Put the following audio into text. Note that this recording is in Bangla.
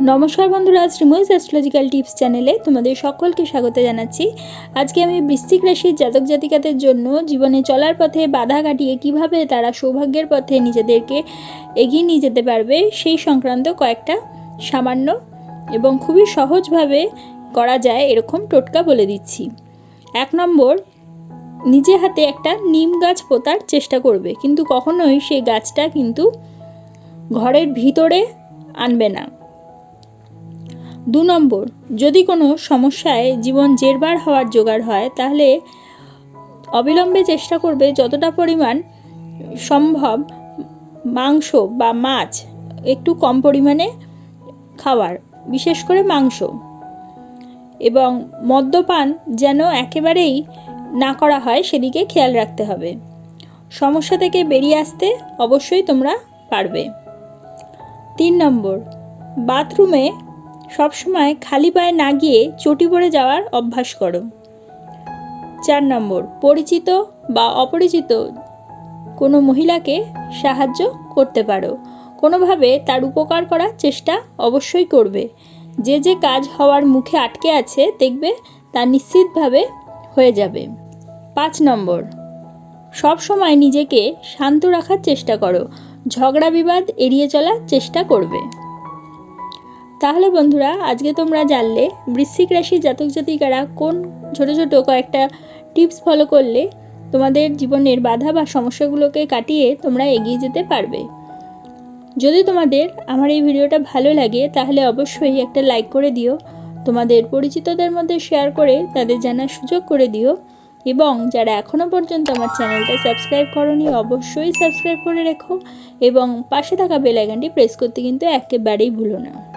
নমস্কার বন্ধুরা, শ্রীময়স অ্যাস্ট্রোলজিক্যাল টিপস চ্যানেলে তোমাদের সকলকে স্বাগত জানাচ্ছি। আজকে আমি বৃশ্চিক রাশির জাতক জাতিকাদের জন্য জীবনে চলার পথে বাধা কাটিয়ে কীভাবে তারা সৌভাগ্যের পথে নিজেদেরকে এগিয়ে নিয়ে যেতে পারবে সেই সংক্রান্ত কয়েকটা সামান্য এবং খুবই সহজভাবে করা যায় এরকম টোটকা বলে দিচ্ছি। এক নম্বর, নিজে হাতে একটা নিম গাছ পোতার চেষ্টা করবে, কিন্তু কখনোই সেই গাছটা কিন্তু ঘরের ভিতরে আনবে না। দু নম্বর, যদি কোনো সমস্যায় জীবন জেরবার হওয়ার জোগাড় হয়, তাহলে অবিলম্বে চেষ্টা করবে যতটা পরিমাণ সম্ভব মাংস বা মাছ একটু কম পরিমাণে খাওয়ার, বিশেষ করে মাংস। এবং মদ্যপান যেন একেবারেই না করা হয়, সেদিকে খেয়াল রাখতে হবে। সমস্যা থেকে বেরিয়ে আসতে অবশ্যই তোমরা পারবে। তিন নম্বর, বাথরুমে সবসময় খালি পায়ে না গিয়ে চটি পড়ে যাওয়ার অভ্যাস করো। চার নম্বর, পরিচিত বা অপরিচিত কোনো মহিলাকে সাহায্য করতে পারো। কোনোভাবে তার উপকার করার চেষ্টা অবশ্যই করবে। যে যে কাজ হওয়ার মুখে আটকে আছে, দেখবে তা নিশ্চিতভাবে হয়ে যাবে। পাঁচ নম্বর সব সময় নিজেকে শান্ত রাখার চেষ্টা করো। ঝগড়া বিবাদ এড়িয়ে চলার চেষ্টা করবে। তাহলে বন্ধুরা, আজকে তোমরা জানলে বৃশ্চিক রাশির জাতক জাতিকারা কোন ছোট ছোট কয়েকটা টিপস ফলো করলে তোমাদের জীবনের বাধা বা সমস্যাগুলোকে কাটিয়ে তোমরা এগিয়ে যেতে পারবে। যদি তোমাদের আমার এই ভিডিওটা ভালো লাগে, তাহলে অবশ্যই একটা লাইক করে দিও, তোমাদের পরিচিতদের মধ্যে শেয়ার করে তাদের জানার সুযোগ করে দিও এবং যারা এখনও পর্যন্ত আমার চ্যানেলটা সাবস্ক্রাইব করনি, অবশ্যই সাবস্ক্রাইব করে রেখো এবং পাশে থাকা বেল আইকনটি প্রেস করতে কিন্তু একেবারেই ভুলো না।